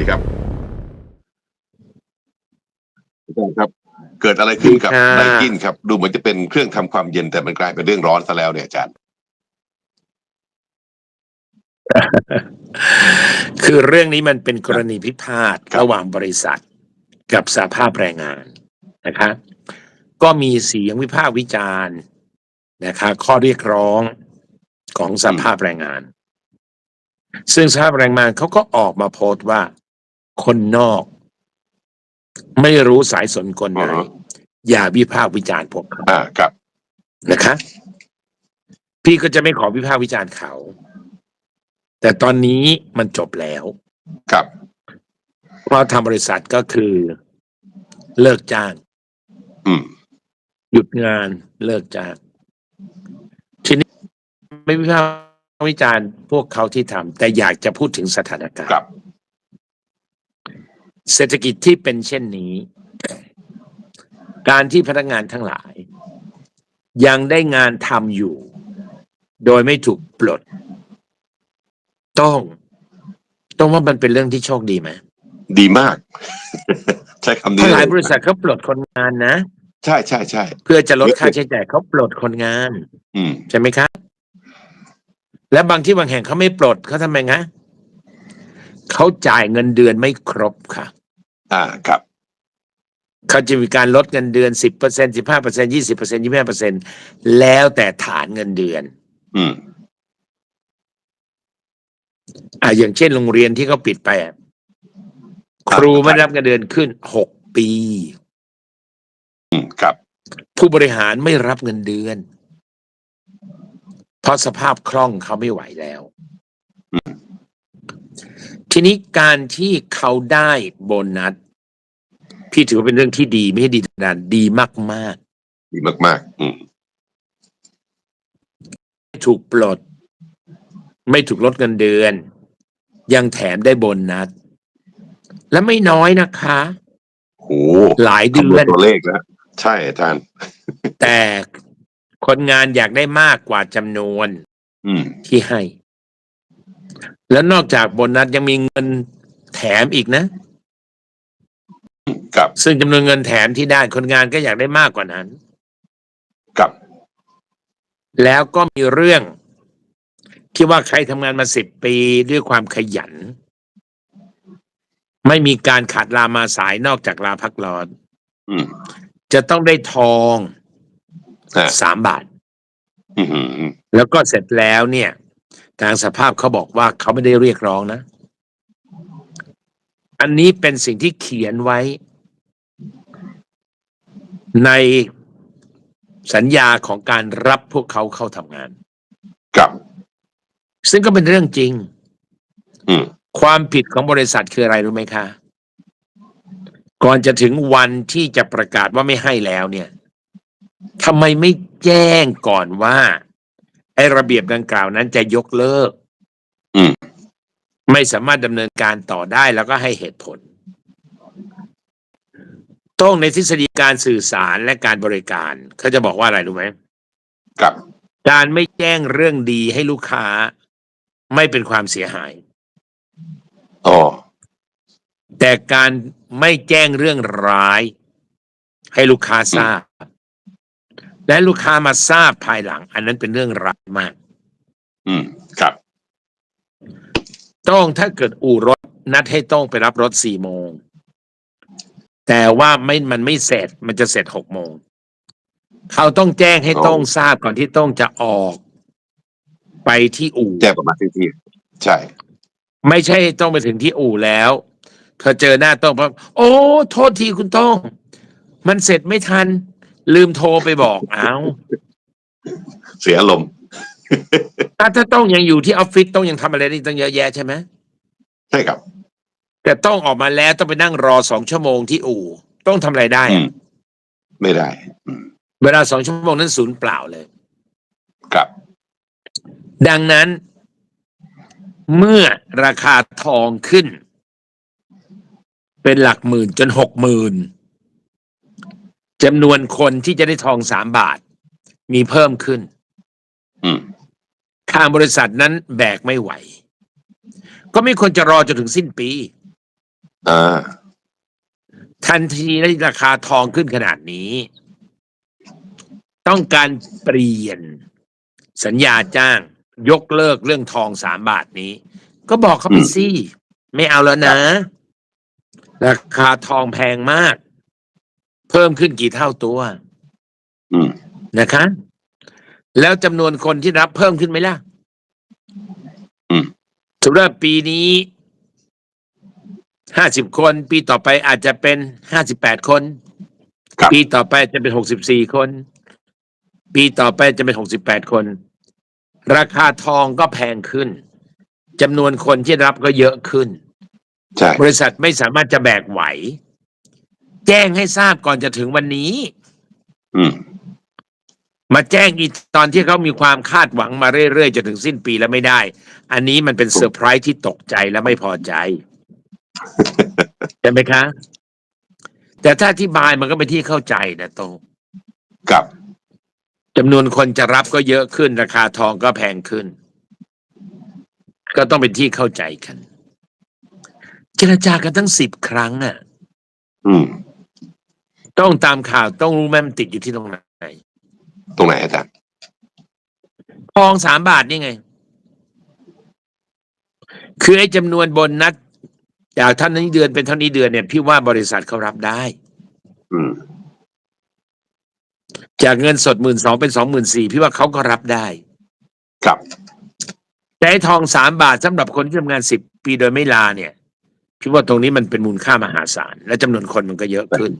ดีครับอาจารย์ครับ เกิดอะไรขึ้นกับดีค่ะไดกินครับ ดูเหมือนจะเป็นเครื่องทำความเย็นแต่มันกลายเป็นเรื่องร้อนซะแล้วเนี่ยอาจารย์ คือเรื่องนี้มันเป็นกรณีพิพาทครับระหว่างบริษัท กับสาภาพแรงงานนะคะก็มีเสียงวิพากษ์วิจารณ์นะคะ ข้อเรียกร้องของสาภาพแรงงาน ซึ่งสาภาพแรงงานเขาก็ออกมาโพสต์ว่า คนนอก ไม่รู้สายสนกลไหนอือฮะ อย่าวิพากษ์วิจารณ์พวกเขาอ่าครับครับ เพราะทางบริษัทก็คือ เลิกจ้าง อืม หยุดงานเลิกจ้างทีนี้ไม่วิพากษ์วิจารณ์พวกเขาที่ทำแต่อยากจะพูดถึงสถานการครัณ์บ เศรษฐกิจที่เป็นเช่นนี้ การที่พนักงานทั้งหลาย ยังได้งานทำอยู่ โดยไม่ถูกปลด ต้อง ต้องว่ามันเป็นเรื่องที่โชคดีไหมดีมาก ใช้คำเพนี้ราะหลายเลบริษัทเขาปลดคนงานนะใช่ใช่ใช่เพื่อจะลดค่าใช้จ่ายเขาปลดคนงาน อืมใช่ไหมครับ และบางที่บางแห่งเขาไม่ปลดเขาทำไมงะเขาจ่ายเงินเดือนไม่ครบค่ะ อ่าครับเขาจะมีการลดเงินเดือนสิบเปอร์เซ็นสิบห้าเปอร์เซ็นยี่สิบเปอร์เซ็นยี่ห้าเปอร์เซ็นแล้วแต่ฐานเงินเดือน อืมอ่าอย่างเช่นโรงเรียนที่เขาปิดไปอะครูไม่ได้รับเงินเดือนขึ้นหกปี อืมครับ ผู้บริหารไม่รับเงินเดือน เพราะสภาพคล่องเขาไม่ไหวแล้ว ทีนี้การที่เขาได้โบนัส พี่ถือว่าเป็นเรื่องที่ดีไม่ใช่ดีธรรมดาดีมากดีมาก ๆ อืมๆไม่ถูกปลด ไม่ถูกลดเงินเดือน ยังแถมได้โบนัส และไม่น้อยนะคะ โหหลายคำเดืนวอณนตัวเลขแล้ว ใช่อาจารย์ แต่คนงานอยากได้มากกว่าจำนวนอืม ที่ให้ แล้วนอกจากโบนัสยังมีเงินแถมอีกนะครับซึ่งจำนวนเงินแถมที่ได้คนงานก็อยากได้มากกว่านั้นครับแล้วก็มีเรื่อง ที่ว่าใครทำงานมาสิบปีด้วยความขยัน ไม่มีการขาดลามาสายนอกจากลาพักร้อน อืมจะต้องได้ทองอ่าสามบาท อืมอืมอืมแล้วก็เสร็จแล้วเนี่ย ทางสภาพเขาบอกว่าเขาไม่ได้เรียกร้องนะ อันนี้เป็นสิ่งที่เขียนไว้ ในสัญญาของการรับพวกเขาเข้าทำงาน ครับ ซึ่งก็เป็นเรื่องจริงอืมความผิดของบริษัทคืออะไรรู้ไหมคะ ก่อนจะถึงวันที่จะประกาศว่าไม่ให้แล้วเนี่ยทำไมไม่แจ้งก่อนว่าไอ้ระเบียบดังกล่าวนั้นจะยกเลิก อืม ไม่สามารถดำเนินการต่อได้แล้วก็ให้เหตุผลต้องในทฤษฎีการสื่อสารและการบริการเขาจะบอกว่าอะไรรู้ไหมครับ การไม่แจ้งเรื่องดีให้ลูกค้า ไม่เป็นความเสียหายอ๋อแต่การไม่แจ้งเรื่องร้าย ให้ลูกค้าทราบ และลูกค้ามาทราบภายหลัง อันนั้นเป็นเรื่องร้ายมาก อืมครับ ต้องถ้าเกิดอู่รถนัดให้ต้องไปรับรถสี่โมง แต่ว่าไม่มันไม่เสร็จมันจะเสร็จหกโมง เขาต้องแจ้งให้อ๋อต้องทราบก่อนที่ต้องจะออก ไปที่อู่แจ้งประมาณที่ที่ใช่ ไม่ใช่ต้องไปถึงที่อู่แล้วเธอเจอหน้าต้องปั๊บโอ้ โทษทีคุณต้อง มันเสร็จไม่ทัน ลืมโทรไปบอก เอ้าเสียอารมณ์ถ้าถ้าต้องยังอยู่ที่ออฟฟิศต้องยังทำอะไรได้อีกตั้งเยอะแยะใช่ไหมใช่ครับ แต่ต้องออกมาแล้วต้องไปนั่งรอสองชั่วโมงที่อู่ ต้องทำอะไรได้อือะม ไม่ได้ อืมเวลาสองชั่วโมงนั้นศูนย์เปล่าเลย ครับ ดังนั้น เมื่อราคาทองขึ้น เป็นหลักหมื่นจนหกหมื่น จำนวนคนที่จะได้ทองสามบาท มีเพิ่มขึ้นอืมทางบริษัทนั้นแบกไม่ไหว ก็ไม่ควรจะรอจนถึงสิ้นปีอ่าทันทีที่ราคาทองขึ้นขนาดนี้ ต้องการเปลี่ยนสัญญาจ้าง ยกเลิกเรื่องทองสามบาทนี้ ก็บอกเขาไปสิไม่เอาแล้วนะ ราคาทองแพงมาก เพิ่มขึ้นกี่เท่าตัวอืมนะคะ แล้วจำนวนคนที่รับเพิ่มขึ้นไหมล่ะอืมสมมติว่าปีนี้ห้าสิบคน ปีต่อไปอาจจะเป็นห้าสิบแปดคนครับปีต่อไปจะเป็นหกสิบสี่คน ปีต่อไปจะเป็นหกสิบแปดคน ราคาทองก็แพงขึ้นจำนวนคนที่รับก็เยอะขึ้นใช่บริษัทไม่สามารถจะแบกไหว แจ้งให้ทราบก่อนจะถึงวันนี้ อืม มาแจ้งอีกตอนที่เขามีความคาดหวังมาเรื่อยๆจนถึงสิ้นปีแล้วไม่ได้ อันนี้มันเป็นเซอร์ไพรส์ที่ตกใจและไม่พอใจใช่ไหมคะ แต่ถ้าอธิบายมันก็เป็นที่เข้าใจนะตรงกับจำนวนคนจะรับก็เยอะขึ้น ราคาทองก็แพงขึ้น ก็ต้องเป็นที่เข้าใจกัน เจรจากันทั้งสิบครั้งอะ อืม ต้องตามข่าวต้องรู้แม่มันติดอยู่ที่ตรงไหนตรงไหนอาจารย์ทองสามบาทนี่ไง คือไอ้จำนวนบนนัดจากเท่านี้เดือนเป็นเท่านี้เดือนเนี่ย พี่ว่าบริษัทเขารับได้ อืม จากเงินสดหมื่นสองเป็นสองหมื่นสี่พี่ว่าเขาก็รับได้กับ แต่ไอ้ทองสามบาทสำหรับคนที่ทำงานสิบปีโดยไม่ลาเนี่ย พี่ว่าตรงนี้มันเป็นมูลค่ามหาศาล และจำนวนคนมันก็เยอะขึ้น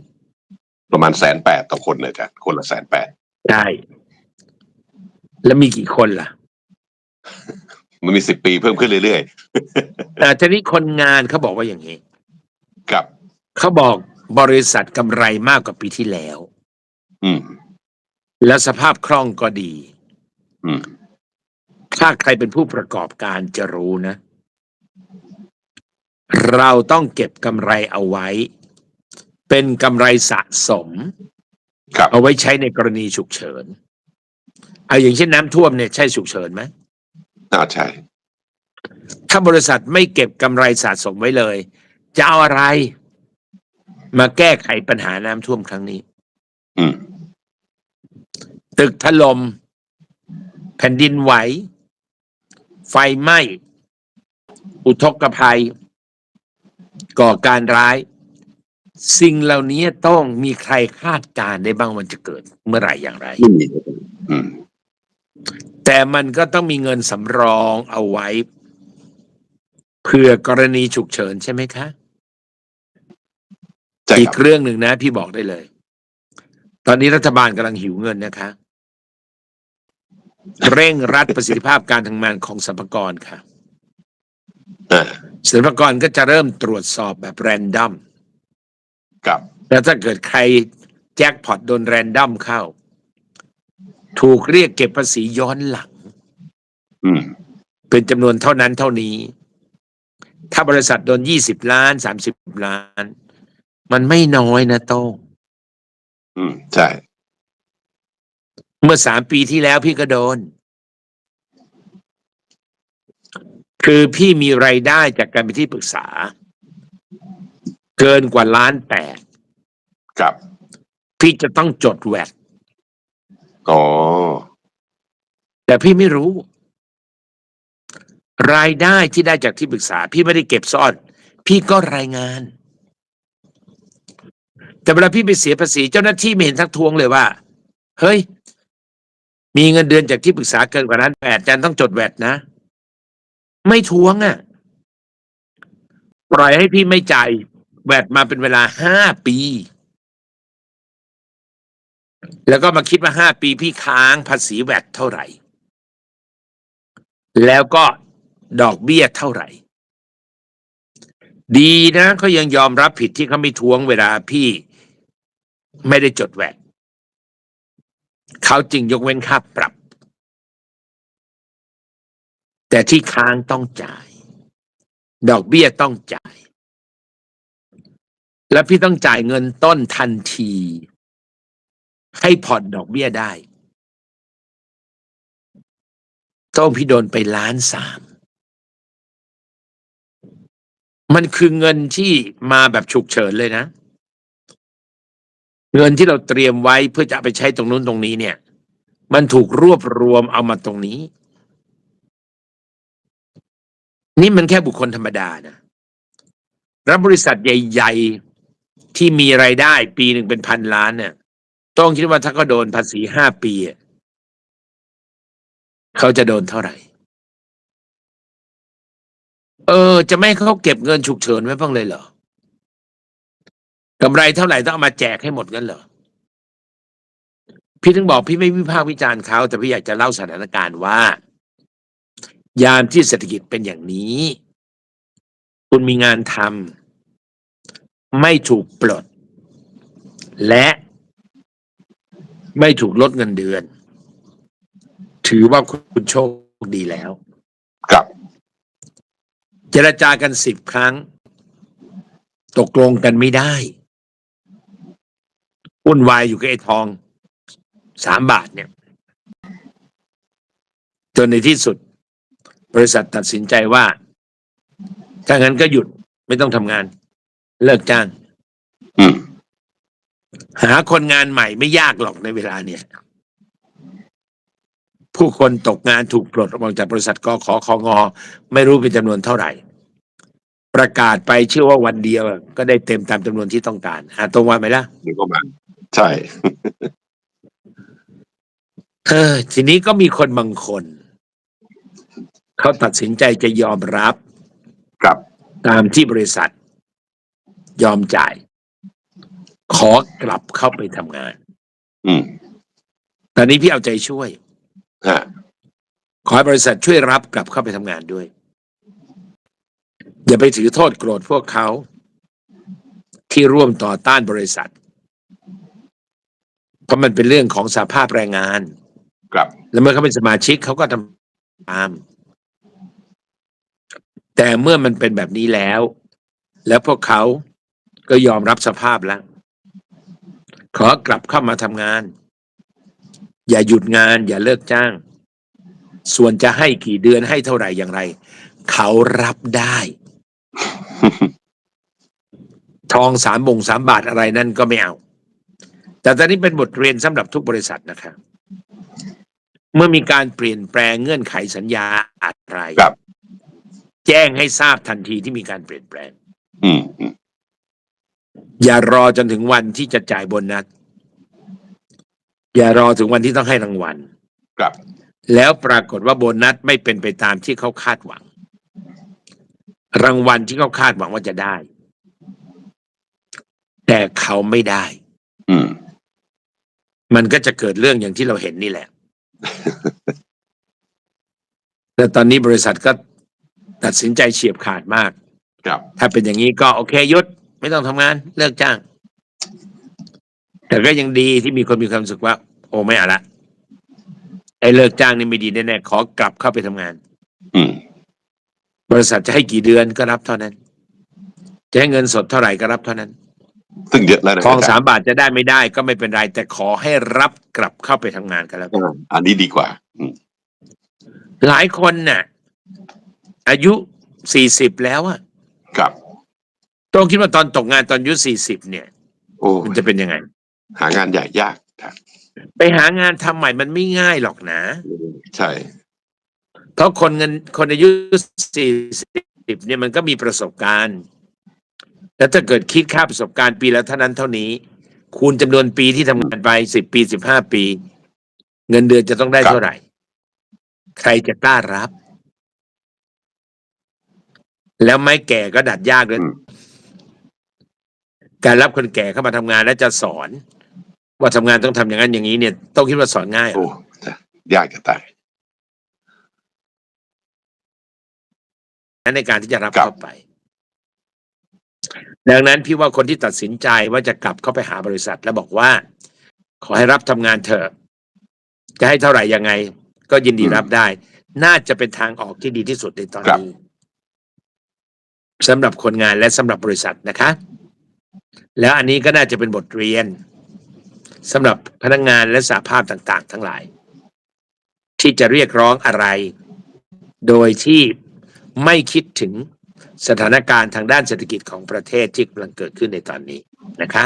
ประมาณแสนแปดต่อคนเลยอาจารย์คนละแสนแปดได้แล้วมีกี่คนล่ะ มันมีสิบปีเพิ่มขึ้นเรื่อยแต่ทีนี้คนงานเขาบอกว่าอย่างนี้ๆกับเขาบอกบริษัทกำไรมากกว่าปีที่แล้ว อืม และสภาพคล่องก็ดี อืม ถ้าใครเป็นผู้ประกอบการจะรู้นะ เราต้องเก็บกำไรเอาไว้ เป็นกำไรสะสมกับเอาไว้ใช้ในกรณีฉุกเฉิน เอาอย่างเช่นน้ำท่วมเนี่ยใช่ฉุกเฉินไหมอ่าใช่ ถ้าบริษัทไม่เก็บกำไรสะสมไว้เลย จะเอาอะไร มาแก้ไขปัญหาน้ำท่วมครั้งนี้อืมตึกถลม่มแผ่นดินไหว ไฟไหม้ อุทกภัย ก่อการร้าย สิ่งเหล่านี้ต้องมีใครคาดการณ์ได้บ้างมันจะเกิดเมื่อไหร่อย่างไรอืมอืมแต่มันก็ต้องมีเงินสำรองเอาไว้เผื่อกรณีฉุกเฉินใช่ไหมคะใช่อีคกรับเรื่องหนึ่งนะ พี่บอกได้เลย ตอนนี้รัฐบาลกำลังหิวเงินนะคะ เร่งรัดประสิทธิภาพการทำงานของสรรพากรค่ะอ่าสรรพากรก็จะเริ่มตรวจสอบแบบแรนดอม กับแล้วถ้าเกิดใครแจ็คพอตโดนแรนดอมเข้า ถูกเรียกเก็บภาษีย้อนหลัง อืม เป็นจำนวนเท่านั้นเท่านี้ ถ้าบริษัทโดนยี่สิบล้านสามสิบล้าน มันไม่น้อยนะโต้งอืม ใช่ เมื่อสามปีที่แล้วพี่ก็โดน คือพี่มีไรายได้จากการเป็นที่ปรึกษา เกินกว่าล้านแปดกับพี่จะต้องจดแวดอ๋อแต่พี่ไม่รู้ รายได้ที่ได้จากที่ปรึกษา พี่ไม่ได้เก็บซ่อน พี่ก็รายงาน แต่เวลาพี่ไปเสียภาษีเจ้าหน้าที่ไม่เห็นทักทวงเลยว่า เฮ้ย มีเงินเดือนจากที่ปรึกษาเกินกว่านั้นแปดจันต้องจดแวดนะ ไม่ทวงอะ่ะ ปล่อยให้พี่ไม่จ่าย แวดมาเป็นเวลาห้าปี แล้วก็มาคิดว่าห้าปีพี่ค้างภาษีแวดเท่าไหร่ แล้วก็ดอกเบี้ยเท่าไหร่ ดีนะเขายังยอมรับผิดที่เขาไม่ทวงเวลาพี่ไม่ได้จดแวดเขาจึงยกเว้นค่าปรับ แต่ที่ค้างต้องจ่าย ดอกเบี้ยต้องจ่าย และพี่ต้องจ่ายเงินต้นทันที ให้ผ่อนดอกเบี้ยได้ต้งพี่โดนไปล้านสาม มันคือเงินที่มาแบบฉุกเฉินเลยนะ เงินที่เราเตรียมไว้เพื่อจะไปใช้ตรงนู้นตรงนี้เนี่ย มันถูกรวบรวมเอามาตรงนี้ นี่มันแค่บุคคลธรรมดานะรับบริษัทใหญ่ ๆ ที่มีไรายได้ปีหนึ่งเป็นพันล้านเนี่ยต้องคิดว่าถ้าเขาโดนภาษีห้าปีเขาจะโดนเท่าไหร่ เออ จะไม่เขาเก็บเงินฉุกเฉินไว้บ้างเลยเหรอกำไรเท่าไหร่ต้องเอามาแจกให้หมดกันเหรอพี่ถึงบอกพี่ไม่วิพากษ์วิจารณ์เขาแต่พี่อยากจะเล่าสถานการณ์ว่า ยามที่เศรษฐกิจเป็นอย่างนี้ คุณมีงานทำ ไม่ถูกปลด และไม่ถูกลดเงินเดือน ถือว่าคุณโชคดีแล้วครับ เจรจากันสิบครั้ง ตกลงกันไม่ได้วุ่นวายอยู่กับไอ้ทองสามบาทเนี่ยจนในที่สุด บริษัทตัดสินใจว่า ถ้างั้นก็หยุดไม่ต้องทำงาน เลิกจ้างอืมหาคนงานใหม่ไม่ยากหรอกในเวลาเนี่ย ผู้คนตกงานถูกปลดออกจากบริษัทกขอของอ ไม่รู้เป็นจำนวนเท่าไหร่ ประกาศไปเชื่อว่าวันเดียว ก็ได้เต็มตามจำนวนที่ต้องการหาตรงวันไหมล่ะเดี๋ยวก็มาใช่เออทีนี้ก็มีคนบางคน เขาตัดสินใจจะยอมรับครับตามที่บริษัท ยอมจ่าย ขอกลับเข้าไปทำงาน อืมตอนนี้พี่เอาใจช่วย ฮะขอให้บริษัทช่วยรับกลับเข้าไปทำงานด้วย อย่าไปถือโทษโกรธพวกเขา ที่ร่วมต่อต้านบริษัท เพราะมันเป็นเรื่องของสภาพแรงงาน ครับ แล้วเมื่อเขาเป็นสมาชิกเขาก็ทำตาม แต่เมื่อมันเป็นแบบนี้แล้ว แล้วพวกเขา ก็ยอมรับสภาพแล้ว ขอกลับเข้ามาทำงาน อย่าหยุดงาน อย่าเลิกจ้าง ส่วนจะให้กี่เดือนให้เท่าไหร่อย่างไร เขารับได้ ทองสามบงสามบาทอะไรนั่นก็ไม่เอา แต่ตอนนี้เป็นบทเรียนสำหรับทุกบริษัทนะครับเมื่อมีการเปลี่ยนแปลงเงื่อนไขสัญญาอะไรครับแจ้งให้ทราบทันทีที่มีการเปลี่ยนแปลงอืมอืม อย่ารอจนถึงวันที่จะจ่ายโบนัสอย่ารอถึงวันที่ต้องให้รางวัลครับ แล้วปรากฏว่าโบนัสไม่เป็นไปตามที่เขาคาดหวัง รางวัลที่เขาคาดหวังว่าจะได้ แต่เขาไม่ได้ อืม มันก็จะเกิดเรื่องอย่างที่เราเห็นนี่แหละ แต่ตอนนี้บริษัทก็ตัดสินใจเฉียบขาดมาก ครับ ถ้าเป็นอย่างนี้ก็โอเคหยุด ไม่ต้องทำงานเลิกจ้าง แต่ก็ยังดีที่มีคนมีความรู้สึกว่า โอ้ไม่เอาละไอ้เลิกจ้างนี่ไม่ดีแน่ๆขอกลับเข้าไปทำงาน อืมบริษัทจะให้กี่เดือนก็รับเท่านั้น จะให้เงินสดเท่าไหร่ก็รับเท่านั้น ซึ่งเยอะแล้วนะทองจรย์สามบาทจะได้ไม่ได้ ก็ไม่เป็นไร แต่ขอให้รับกลับเข้าไปทำงานกันแล้วกันอ่าอันนี้ดีกว่า อืมหลายคนน่ะ อายุสี่สิบแล้วอะครับ ต้องคิดว่าตอนตกงานตอนอายุสี่สิบเนี่ย โอ้มันจะเป็นยังไง หางานใหญ่ยากครับไปหางานทำใหม่มันไม่ง่ายหรอกนะ ใช่ เพราะคนเงินคนอายุสี่สิบเนี่ยมันก็มีประสบการณ์ แล้วถ้าเกิดคิดค่าประสบการณ์ปีละเท่านั้นเท่านี้ คูณจำนวนปีที่ทำงานไปสิบปีสิบห้าปี เงินเดือนจะต้องได้เท่าไหร่ ใครจะกล้ารับ แล้วไม้แก่ก็ดัดยากด้วยอืม การรับคนแก่เข้ามาทำงานแล้วจะสอน ว่าทำงานต้องทำอย่างนั้นอย่างนี้เนี่ย ต้องคิดว่าสอนง่ายเหรอโอ้ยากจะตายในการที่จะรับครับเข้าไป ดังนั้นพี่ว่าคนที่ตัดสินใจว่าจะกลับเข้าไปหาบริษัท แล้วบอกว่า ขอให้รับทำงานเถอะจะให้เท่าไหร่ยังไง ก็ยินดีรับได้ น่าจะเป็นทางออกที่ดีที่สุดในตอนนี้สำหรับคนงานและสำหรับบริษัทนะคะ แล้วอันนี้ก็น่าจะเป็นบทเรียนสำหรับพนักงานและสาภาพต่างๆ ทั้งหลาย ที่จะเรียกร้องอะไร โดยที่ไม่คิดถึงสถานการณ์ทางด้านเศรษฐกิจของประเทศที่กำลังเกิดขึ้นในตอนนี้นะคะ